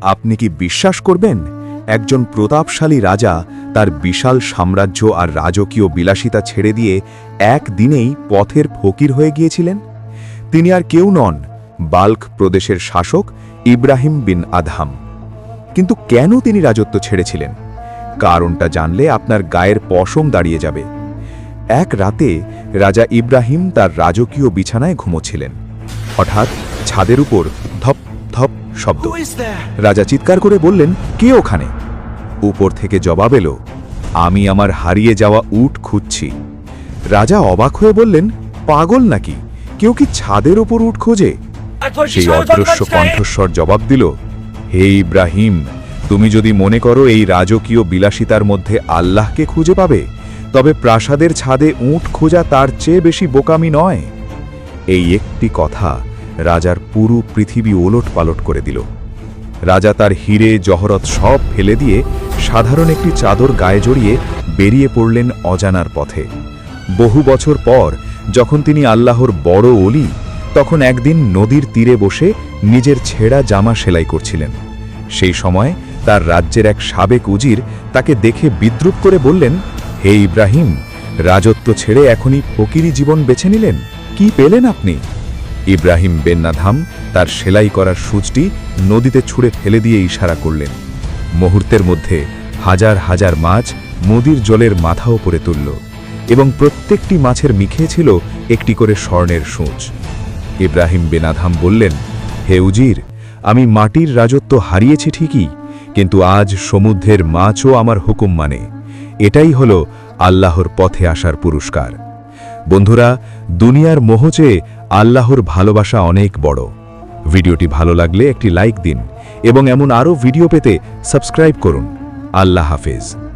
আপনি কি বিশ্বাস করবেন? একজন প্রতাপশালী রাজা তার বিশাল সাম্রাজ্য আর রাজকীয় বিলাসিতা ছেড়ে দিয়ে একদিনেই পথের ফকির হয়ে গিয়েছিলেন। তিনি আর কেউ নন, বাল্ক প্রদেশের শাসক ইব্রাহিম বিন আদহাম। কিন্তু কেন তিনি রাজত্ব ছেড়েছিলেন? কারণটা জানলে আপনার গায়ের পশম দাঁড়িয়ে যাবে। এক রাতে রাজা ইব্রাহিম তার রাজকীয় বিছানায় ঘুমোচ্ছিলেন। হঠাৎ ছাদের উপর ধপ শব্দ? রাজা চিৎকার করে বললেন কে ওখানে? উপর থেকে জবাব এলো আমি আমার হারিয়ে যাওয়া উট খুঁজছি। রাজা অবাক হয়ে বললেন পাগল নাকি? কেউ কি ছাদের ওপর উট খোঁজে? সেই অদৃশ্য কণ্ঠস্বর জবাব দিল হে ইব্রাহিম তুমি যদি মনে করো এই রাজকীয় বিলাসিতার মধ্যে আল্লাহকে খুঁজে পাবে তবে প্রাসাদের ছাদে উট খোঁজা তার চেয়ে বেশি বোকামি নয়। এই একটি কথা রাজার পুরো পৃথিবী ওলট পালট করে দিল। রাজা তার হিরে, জহরত সব ফেলে দিয়ে সাধারণ একটি চাদর গায়ে জড়িয়ে বেরিয়ে পড়লেন অজানার পথে। বহু বছর পর যখন তিনি আল্লাহর বড় অলি তখন একদিন নদীর তীরে বসে নিজের ছেঁড়া জামা সেলাই করছিলেন। সেই সময় তার রাজ্যের এক সাবেক উজির তাকে দেখে বিদ্রুপ করে বললেন, হে ইব্রাহিম, রাজত্ব ছেড়ে এখনই ফকিরি জীবন বেছে নিলেন? কি পেলেন আপনি? ইব্রাহিম বেন্নাধাম তার সেলাই করার সূচটি নদীতে ছুঁড়ে ফেলে দিয়ে ইশারা করলেন। মুহূর্তের মধ্যে হাজার হাজার মাছ নদীর জলের মাথা ওপরে তুলল এবং প্রত্যেকটি মাছের মিখে ছিল একটি করে স্বর্ণের সূচ। ইব্রাহিম বেনাধাম বললেন, হে উজির, আমি মাটির রাজত্ব হারিয়েছি ঠিকই, কিন্তু আজ সমুদ্রের মাছও আমার হুকুম মানে। এটাই হলো আল্লাহর পথে আসার পুরস্কার। বন্ধুরা, দুনিয়ার মোহ আল্লাহর ভালোবাসা অনেক বড়। ভিডিওটি ভালো লাগলে একটি লাইক দিন এবং এমন আরও ভিডিও পেতে সাবস্ক্রাইব করুন। আল্লাহ হাফেজ।